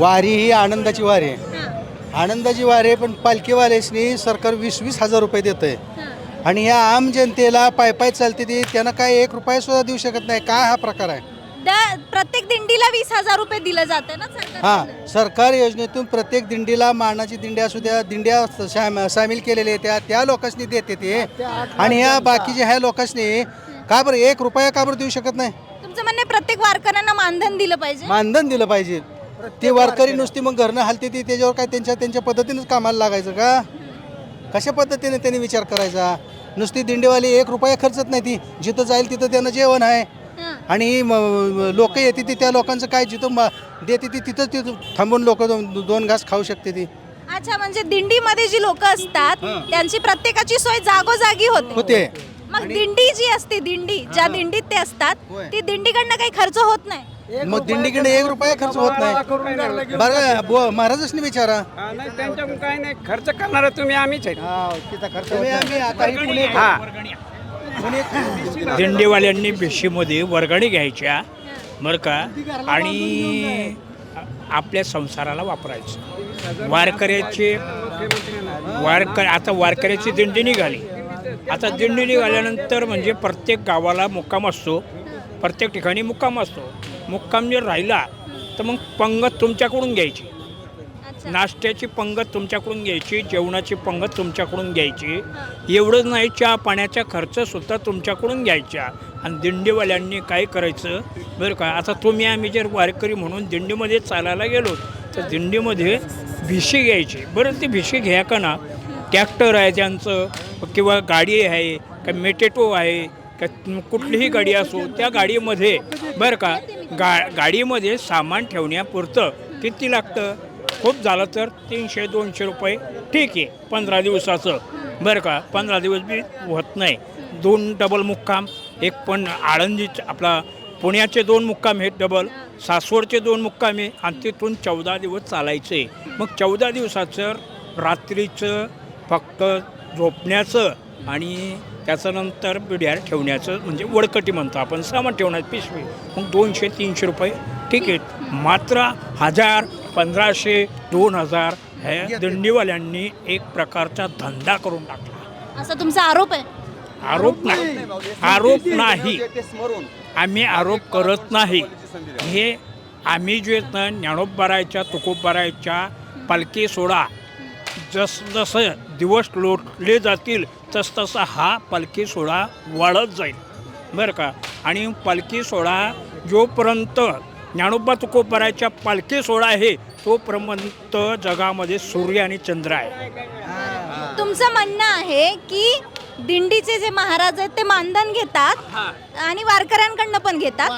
वारी ही आनंदाची वारी आहे. आनंदाची वारी आहे पण पालखीवाल्यासनी सरकार वीस वीस हजार रुपये देत आहे आणि या आम जनतेला पाय पाय चालते ती त्यांना काय एक रुपया सुद्धा देऊ शकत नाही. काय हा प्रकार आहे? त्या प्रत्येक दिंडीला वीस हजार रुपये दिलं जातं ना सरकार हां सरकार योजनेतून प्रत्येक दिंडीला मानाची दिंडी असू द्या दिंड्या सामील केलेल्या त्या त्या लोकांनी देते ते. आणि ह्या बाकीच्या ह्या लोकांनी का बरं एक रुपया का बरं देऊ शकत नाही? तुमचं म्हणणं प्रत्येक वारकऱ्यांना मानधन दिलं पाहिजे? मानधन दिलं पाहिजे. ते वारकरी नुसती मग घरनं हालते ती त्याच्यावर काय त्यांच्या त्यांच्या पद्धतीनेच कामाला लागायचं का? कशा पद्धतीने त्यांनी विचार करायचा? नुसती दिंडीवाली एक रुपया खर्चत नाही ती. जिथं जाईल तिथं त्यांना जेवण आहे. आणि लोक येते ती त्या लोकांचं काय जिथं देते ती तिथं तिथं थांबून लोक दोन दोन घास खाऊ शकते ती. अच्छा म्हणजे दिंडीमध्ये जी लोक असतात त्यांची प्रत्येकाची सोय जागोजागी होते. होते. मग दिंडी जी असते दिंडी ज्या दिंडीत ते असतात. ती दिंडीकडनं काही खर्च होत नाही. मग दिंडीकडे एक रुपया खर्च होत नाही. बरं महाराजांनी विचारा. हा, त्यांच्याकडून काय नाही. खर्च करणार तुम्ही आम्हीच आहे. तुम्ही आम्ही काही पुणे हा. पुणे दिंडीवाल्यांनी भिशीमध्ये वर्गणी घ्यायच्या बरं का? आणि आपल्या संसाराला वापरायचं. वारकऱ्याचे वारकर आता वारकऱ्याची दिंडी निघाली. आता दिंडी निघाल्यानंतर म्हणजे प्रत्येक गावाला मुक्काम असतो. प्रत्येक ठिकाणी मुक्काम असतो. मुक्काम जर राहिला तर मग पंगत तुमच्याकडून घ्यायची. नाश्त्याची पंगत तुमच्याकडून घ्यायची जेवणाची पंगत तुमच्याकडून घ्यायची. एवढंच नाही चहा पाण्याचा खर्चसुद्धा तुमच्याकडून घ्यायचा. आणि दिंडीवाल्यांनी काय करायचं? बरं का आता तुम्ही आम्ही जर वारकरी म्हणून दिंडीमध्ये चालायला गेलो तर दिंडीमध्ये भिशी घ्यायची. बरं ती भिशी घ्या का ना? ट्रॅक्टर आहे त्यांचं किंवा गाडी आहे का मेटेटो आहे का कुठलीही गाडी असो त्या गाडीमध्ये बरं का गा गाडीमध्ये सामान ठेवण्यापुरतं किती लागतं? खूप झालं तर तीनशे दोनशे रुपये. ठीक आहे पंधरा दिवसाचं. बरं का पंधरा दिवस बी होत नाही. दोन डबल मुक्काम एक पण आळंदीच आपला पुण्याचे दोन मुक्काम आहेत डबल सासवडचे दोन मुक्काम आहे आणि तिथून चौदा दिवस चालायचे. मग चौदा दिवसाचं रात्रीचं फक्त झोपण्याचं आणि त्याच्यानंतर बिड्यार ठेवण्याचं म्हणजे वडकटी म्हणतो आपण सामान ठेवण्यात पिशवी. मग दोनशे तीनशे रुपये तिकीट. मात्र हजार पंधराशे दोन हजार हे दिंडीवाल्यांनी एक प्रकारचा धंदा करून टाकला. असा तुमचा आरोप आहे? आरोप नाही. आरोप नाही. आम्ही आरोप करत नाही. हे आम्ही जे आहेत ना ज्ञानोबारायच्या तुकोबारायच्या पालखी सोडा. जस जसं दिवस लोटले जातील तस तसा हा पालखी सोहळा वाढत जाईल. बरं का? आणि पालखी सोहळा जोपर्यंत ज्ञानोबा तुकोबारायच्या पालखी सोहळा आहे तोपर्यंत जगामध्ये सूर्य आणि चंद्र आहे. तुमचं म्हणणं आहे की दिंडीचे जे महाराज आहेत ते मानधन घेतात आणि वारकऱ्यांकडनं पण घेतात?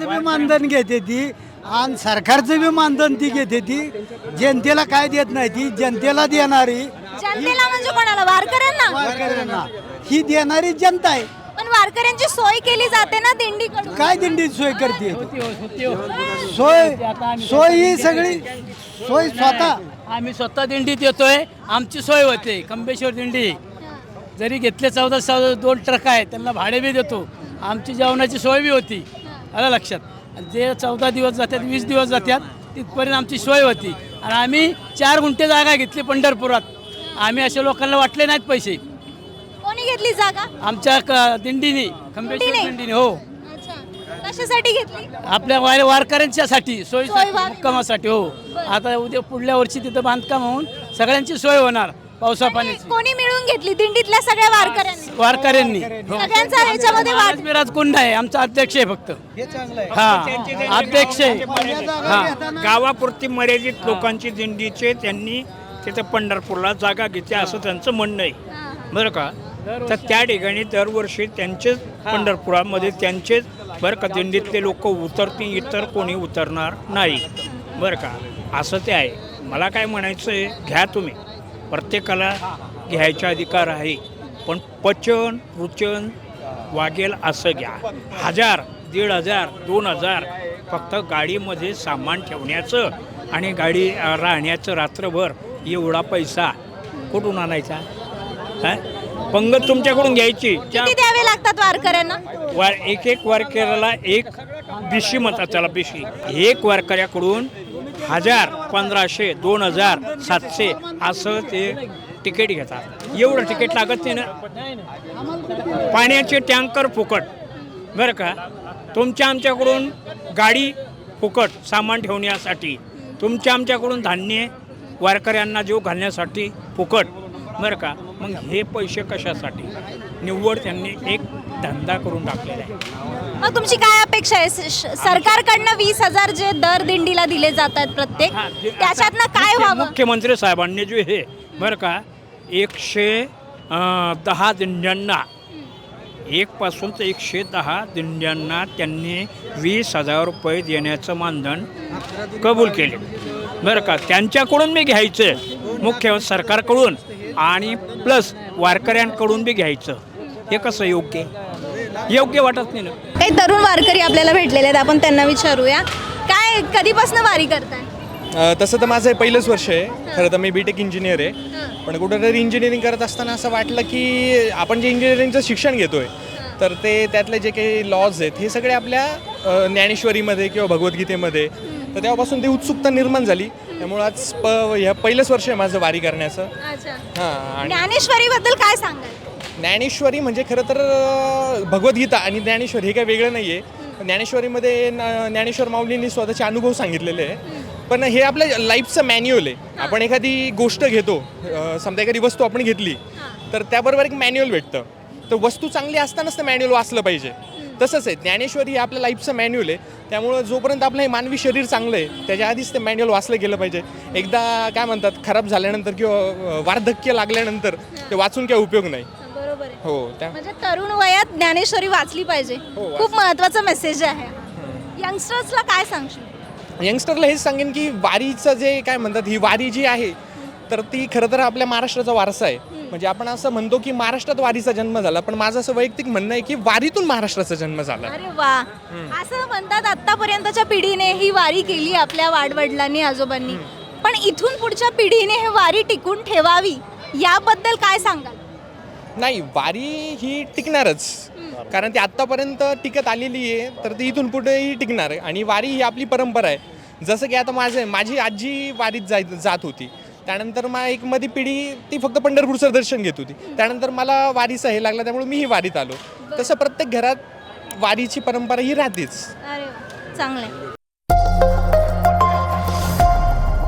बी मानधन घेते ती आणि सरकारचं बी मानधन ती घेते ती. जनतेला काय देत नाही ती? जनतेला देणारी जनतेला म्हणजे कोणाला? वारकऱ्यांना? वारकऱ्यांना. ही देणारी जनता आहे. पण वारकऱ्यांची सोय केली जाते ना दिंडीकडून? काय दिंडी सोय करते? सोय सोय ही सगळी सोय स्वतः. आम्ही स्वतः दिंडीत येतोय. आमची सोय होते. कंबेश्वर दिंडी. जरी घेतले चौदा चौदा दोन ट्रक आहेत त्यांना भाडे बी देतो. आमची जेवणाची सोय बी होती. आलं लक्षात? आणि जे चौदा दिवस जातात वीस दिवस जातात तिथपर्यंत आमची सोय होती. आणि आम्ही चार गुंठे जागा घेतली पंढरपुरात. आम्ही अशा लोकांना वाटले नाहीत पैसे. कोणी घेतली जागा? आमच्या क- दिंडीने कंबेश्वर दिंडीने? दिंडीने हो. अच्छा. कशासाठी घेतली? आपल्या वार वारकऱ्यांच्यासाठी सोयी सोय. मुक्कामासाठी हो. आता उद्या पुढल्या वर्षी तिथं बांधकाम होऊन सगळ्यांची सोय होणार पावसा पाण्याची. कोणी मिळून घेतली? दिंडीतल्या सगळ्या वारकऱ्यांनी. वारकऱ्यांनी. हो. सगळ्यांचा ह्याच्यामध्ये वाट महाराज कुंड आहे आमचा अध्यक्ष आहे फक्त. हे चांगलं आहे. हा अध्यक्ष आहे. हा. गावापुरती मर्यादित लोकांची दिंडीचे त्यांनी तिथं पंढरपूरला जागा घेतली असं त्यांचं म्हणणं आहे. बरं का? तर त्या ठिकाणी दरवर्षी त्यांचेच पंढरपुरामध्ये त्यांचेच बरं का दिंडीतले लोक उतरतील इतर कोणी उतरणार नाही. बरं का? असं ते आहे. मला काय म्हणायचं आहे घ्या तुम्ही. प्रत्येकाला घ्यायचा अधिकार आहे. पण पचन रुचन वागेल असं घ्या. हजार दीड हजार दोन हजार फक्त गाडीमध्ये सामान ठेवण्याचं आणि गाडी राहण्याचं रात्रभर एवढा पैसा कुठून आणायचा? हा? पंगत तुमच्याकडून घ्यायची. त्या किती द्यावे लागतात वारकऱ्यांना? वार एक एक वारकऱ्याला एक बिशी म्हणतात त्याला बिशी. एक वारकऱ्याकडून हजार पंधराशे दोन हजार सातशे असं ते तिकीट घेतात. एवढं तिकीट लागत नाही ना. पाण्याचे टँकर फुकट. बरं का? तुमच्या आमच्याकडून गाडी फुकट सामान ठेवण्यासाठी. तुमच्या आमच्याकडून धान्य वारकऱ्यांना जीव घालण्यासाठी फुकट बरं का? मग हे पैसे कशासाठी? निव्वळ त्यांनी एक धंदा करून टाकलेला आहे. मग तुमची काय अपेक्षा आहे? स- सरकारकडनं वीस हजार जे दर दिंडीला दिले जातात प्रत्येक हा, ते- त्याच्यातनं काय मुख्य- व्हावं? मुख्यमंत्री साहेबांनी जे हे बरं का एकशे अं, दहा दिंड्यांना एकपासून तर एकशे दहा दिंड्यांना त्यांनी वीस हजार रुपये देण्याचं मानधन कबूल केले. बरं का त्यांच्याकडून मी घ्यायचं मुख्य सरकारकडून आणि प्लस वारकऱ्यांकडून बी घ्यायचं. हे कसं योग्य? योग्य वाटत नाही ना? काही तरुण वारकरी आपल्याला भेटलेले आहेत आपण त्यांना विचारूया. काय कधीपासून वारी करताय? तसं तर माझं हे पहिलंच वर्ष आहे. खरं तर मी बी टेक इंजिनियर आहे. पण कुठेतरी इंजिनिअरिंग करत असताना असं वाटलं की आपण जे इंजिनिअरिंगचं शिक्षण घेतोय तर ते त्यातले जे काही लॉज आहेत हे सगळे आपल्या ज्ञानेश्वरीमध्ये किंवा भगवद्गीतेमध्ये तर तेव्हापासून ती उत्सुकता निर्माण झाली. त्यामुळं आज प ह्या पहिलंच वर्ष आहे माझं वारी करण्याचं. हां आणि ज्ञानेश्वरी बद्दल काय सांगाल? ज्ञानेश्वरी म्हणजे खरं तर अ, भगवद्गीता आणि ज्ञानेश्वरी हे काही वेगळं नाही आहे ज्ञानेश्वरीमध्ये न- ज्ञानेश्वर माऊलींनी स्वतःचे अनुभव सांगितलेले आहे. पण हे आपल्या लाईफचं मॅन्युअल आहे. आपण एखादी गोष्ट घेतो अ, समजा एखादी वस्तू आपण घेतली तर त्याबरोबर एक मॅन्युअल भेटतं. तर वस्तू चांगली असतानाच ते मॅन्युअल वाचलं पाहिजे. तसंच आहे ज्ञानेश्वरी हे आपल्या लाईफचं मॅन्युअल आहे. त्यामुळं जोपर्यंत आपलं हे मानवी शरीर चांगलं आहे त्याच्या आधीच ते मॅन्युअल वाचलं गेलं पाहिजे. एकदा काय म्हणतात खराब झाल्यानंतर किंवा वार्धक्य लागल्यानंतर ते वाचून काही उपयोग नाही. बरोबर आहे. हो त्या म्हणजे तरुण वयात ज्ञानेश्वरी वाचली पाहिजे. हो, खूप महत्त्वाचा मेसेज आहे. यंगस्टर्सला काय सांगशील? यंगस्टरला हेच सांगेन की वारीचं जे काय म्हणतात ही वारी जी आहे तर ती खरं तर आपल्या महाराष्ट्राचा वारसा आहे. म्हणजे आपण असं म्हणतो की महाराष्ट्रात वारीचा जन्म झाला पण माझं असं वैयक्तिक म्हणणं आहे की वारीतून महाराष्ट्राचा जन्म झाला. अरे वा. असं म्हणतात आतापर्यंतच्या पिढीने ही वारी केली आपल्या वाडवडिलांनी आजोबांनी. पण इथून पुढच्या पिढीने ही वारी टिकून ठेवावी याबद्दल काय सांगाल? नाही वारी ही टिकणारच. कारण ती आत्तापर्यंत टिकत आलेली आहे तर ती इथून पुढेही टिकणार आहे. आणि वारी ही आपली परंपरा आहे. जसं की आता माझे माझी आजी वारीत जाय जात होती. त्यानंतर मग एक मध्ये पिढी ती फक्त पंढरपूरचं दर्शन घेत होती. त्यानंतर मला वारीचा हे लागला त्यामुळे मीही वारीत आलो. तसं प्रत्येक घरात वारीची परंपरा ही राहतेच. अरे चांगलं आहे